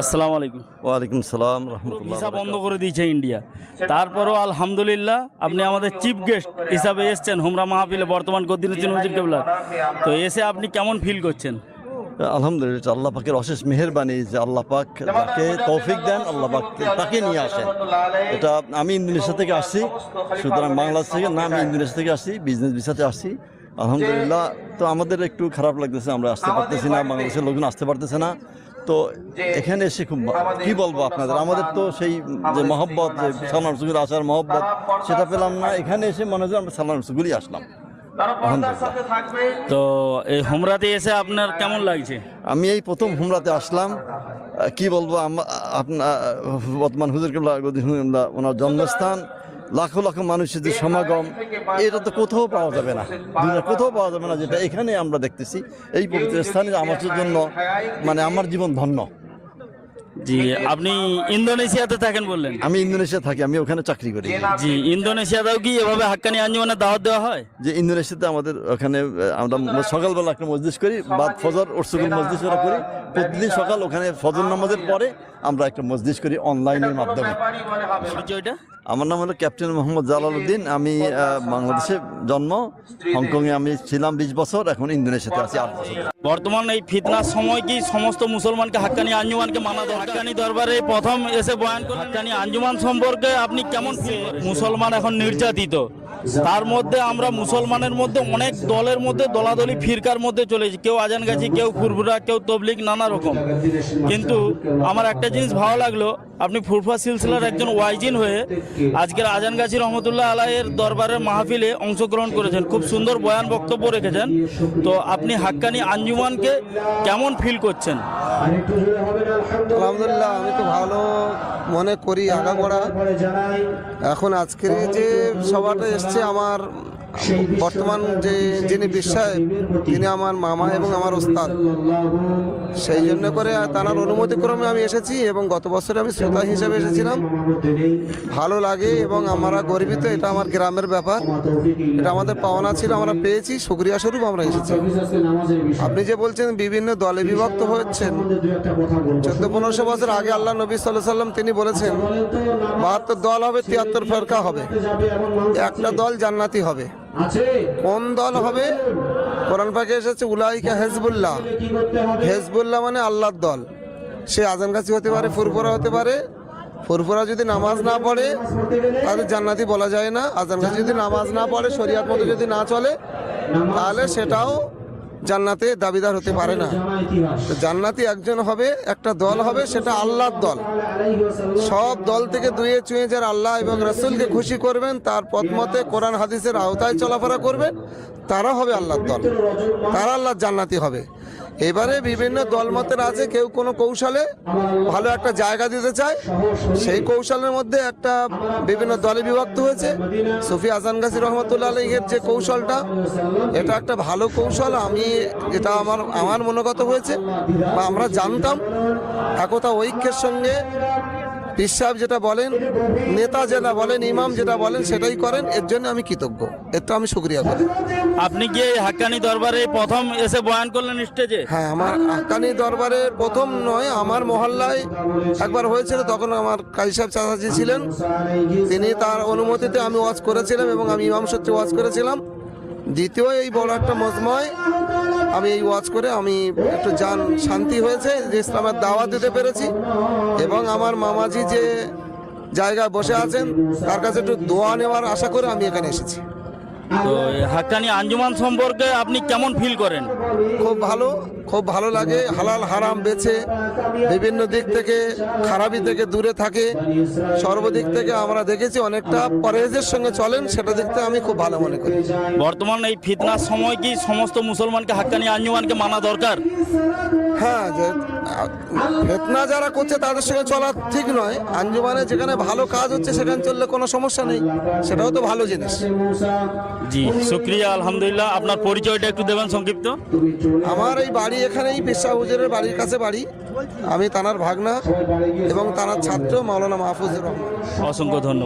আসসালামু আলাইকুম। ওয়ালাইকুম সালাম রহমতুল্লাহ ভিসা বন্ধ করে দিয়েছে ইন্ডিয়া। তারপরও আলহামদুলিল্লাহ আপনি আমাদের চিফ গেস্ট হিসাবে এসেছেন হুমরা মাহফিলে বর্তমান কেবলা তো এসে আপনি কেমন ফিল করছেন? আলহামদুলিল্লাহ আল্লাহ পাকের অশেষ মেহেরবানি যে আল্লাহ পাক যাকে তৌফিক দেন আল্লাহ পাক তাকে নিয়ে আসেন। এটা আমি ইন্দোনেশিয়া থেকে আসছি সুতরাং বাংলাদেশ থেকে না আমি ইন্দোনেশিয়া থেকে আসছি বিজনেস ভিসাতে আসছি। আলহামদুলিল্লাহ তো আমাদের একটু খারাপ লাগতেছে আমরা আসতে পারতেছি না বাংলাদেশের লোকজন আসতে পারতেছে না। তো এখানে এসে খুব কি বলব আপনাদের? আমাদের তো সেই যে মহব্বত যে সালমান রসুলের আসার মহব্বত সেটা পেলাম না। এখানে এসে মনে হয় আমরা সালমান রসুলই আসলাম। তো এই হুমরাতে এসে আপনার কেমন লাগছে? আমি এই প্রথম হুমরাতে আসলাম। কি বলব আপনার বর্তমান হুজুর কেবলা ওনার জন্মস্থান। লাখো লাখো মানুষের যে সমাগম এটা তো কোথাও পাওয়া যাবে না। দুনিয়ার কোথাও পাওয়া যাবে না যেটা এখানে আমরা দেখতেছি। এই পবিত্র স্থানে আমার জন্য মানে আমার জীবন ধন্য। জি আপনি ইন্দোনেশিয়াতে থাকেন বললেন? আমি ইন্দোনেশিয়া থাকি আমি ওখানে চাকরি করি। জি ইন্দোনেশিয়াতেও কি এভাবে হাক্কানি আঞ্জুমানের দাওয়াত দেওয়া হয়? যে ইন্দোনেশিয়াতে আমাদের ওখানে আমরা সকালবেলা একটা মসজিদ করি বা ফজর ওরসুকুল মসজিদ করি। প্রতিদিন সকাল ওখানে ফজর নামাজের পরে আমরা একটা মসজিদ করি অনলাইনের মাধ্যমে। আমার নাম হলো ক্যাপ্টেন মোহাম্মদ জালাল উদ্দিন। আমি বাংলাদেশে জন্ম। হংকংয়ে আমি ছিলাম বিশ বছর এখন ইন্দোনেশিয়াতে আছি আট বছর। বর্তমান এই ফিতনার সময় কি সমস্ত মুসলমানকে হাক্কানি আঞ্জুমানকে মানা দরকার? হাক্কানি দরবারে প্রথম এসে বয়ান করলেন হাক্কানি আঞ্জুমান সম্পর্কে আপনি কেমন মুসলমান এখন নির্যাতিত। তার মধ্যে আমরা মুসলমানের মধ্যে অনেক দলের মধ্যে দলাদলি ফিরকার মধ্যে চলেছি কেউ আজান গাছি, কেউ ফুরফুরা কেউ তবলিক নানা রকম। কিন্তু আমার একটা জিনিস ভালো লাগল, আপনি ফুরফা সিলসিলার একজন ওয়াইজিন হয়ে আজকের আজান গাছি রহমতুল্লাহ আলাহের দরবারের মাহফিলে অংশগ্রহণ করেছেন। খুব সুন্দর বয়ান বক্তব্য রেখেছেন। তো আপনি হাক্কানি আঞ্জুমানকে কেমন ফিল করছেন? আলহামদুলিল্লাহ, আমি তো ভালো মনে করি, আগাগোড়া। এখন আজকের যে সভাটা এসছে আমার বর্তমান যে যিনি বিশ্বায়, তিনি আমার মামা এবং আমার ওস্তাদ। সেই জন্য করে তার অনুমতি ক্রমে আমি এসেছি এবং গত বছরে আমি শ্রোতা হিসেবে এসেছিলাম। ভালো লাগে এবং আমরা গর্বিত, এটা আমার গ্রামের ব্যাপার। এটা আমাদের পাওনা ছিল, আমরা পেয়েছি শুক্রিয়া স্বরূপ আমরা এসেছি। আপনি যে বলছেন, বিভিন্ন দলে বিভক্ত হচ্ছেন চোদ্দ পনেরোশো বছর আগে আল্লাহ নবী সাল্লাহ সাল্লাম তিনি বলেছেন, বাহাত্তর দল হবে, তিয়াত্তর ফেরকা হবে। একটা দল জান্নাতি হবে। কোন দল হবে? কোরআন পাকে এসেছে, উলাইকা হেজবুল্লাহ। হেজবুল্লাহ মানে আল্লাহর দল। সে আজান গাছি হতে পারে, ফুরফুরা হতে পারে। ফুরফুরা যদি নামাজ না পড়ে, তাহলে জান্নাতি বলা যায় না। আজান গাছি যদি নামাজ না পড়ে, শরিয়াত মতো যদি না চলে, তাহলে সেটাও জান্নাতে দাবিদার হতে পারে না। জান্নাতি একজন হবে, একটা দল হবে, সেটা আল্লাহর দল। সব দল থেকে দুয়ে চুয়ে যারা আল্লাহ এবং রসুলকে খুশি করবেন, তার পথমতে কোরআন, হাদিসের আওতায় চলাফেরা করবেন তারা হবে আল্লাহর দল। তারা আল্লাহর জান্নাতি হবে। এবারে বিভিন্ন দলমতের আছে, কেউ কোনো কৌশলে ভালো একটা জায়গা দিতে চায়। সেই কৌশলের মধ্যে একটা বিভিন্ন দলে বিভক্ত হয়েছে। সুফি আজান গাছি রহমতুল্লাহ আলহের যে কৌশলটা, এটা একটা ভালো কৌশল। আমি এটা আমার আমার মনোগত হয়েছে বা আমরা জানতাম। একতা ঐক্যের সঙ্গে পীর সাহেব যেটা বলেন নেতা যেটা বলেন ইমাম যেটা বলেন সেটাই করেন এর জন্য আমি কৃতজ্ঞ। এর তো আমি শুক্রিয়া করি। আপনি কি এই হাক্কানি দরবারে প্রথম এসে বয়ান করলেন স্টেজে? হ্যাঁ আমার আকানি দরবারে প্রথম নয় আমার মহল্লায় একবার হয়েছিল তখন আমার কাজী সাহেব চাচাজি ছিলেন। তিনি তার অনুমতিতে আমি ওয়াজ করেছিলাম এবং আমি ইমাম সত্যি ওয়াজ করেছিলাম। দ্বিতীয় এই বড় একটা মজময় আমি এই ওয়াজ করে আমি একটু যান শান্তি হয়েছে, যে ইসলামের দাওয়া দিতে পেরেছি। এবং আমার মামাজি যে জায়গায় বসে আছেন, তার কাছে একটু দোয়া নেওয়ার আশা করে আমি এখানে এসেছি। তো হাক্কানি আঞ্জুমান সম্পর্কে আপনি কেমন ফিল করেন? খুব ভালো খুব ভালো লাগে। হালাল হারাম বেছে বিভিন্ন দিক থেকে খারাপি থেকে দূরে থাকে। সর্বদিক থেকে আমরা দেখেছি অনেকটা পরেজের সঙ্গে চলেন সেটা দেখতে আমি খুব ভালো মনে করি। বর্তমান এই ফিতনার সময় কি সমস্ত মুসলমানকে হাক্কানি আঞ্জুমানকে মানা দরকার? হ্যাঁ ফেতনা যারা করছে তাদের সঙ্গে চলা ঠিক নয়। আঞ্জুমানে যেখানে ভালো কাজ হচ্ছে সেখানে চললে কোনো সমস্যা নেই। সেটাও তো ভালো জিনিস। জি শুক্রিয়া আলহামদুলিল্লাহ। আপনার পরিচয়টা একটু দেবেন সংক্ষিপ্ত। আমার এই বাড়ি এখানেই পেশা হুজুরের বাড়ির কাছে বাড়ি। আমি তানার ভাগনা এবং তানার ছাত্র মাওলানা মাহফুজুর রহমান। অসংখ্য ধন্যবাদ।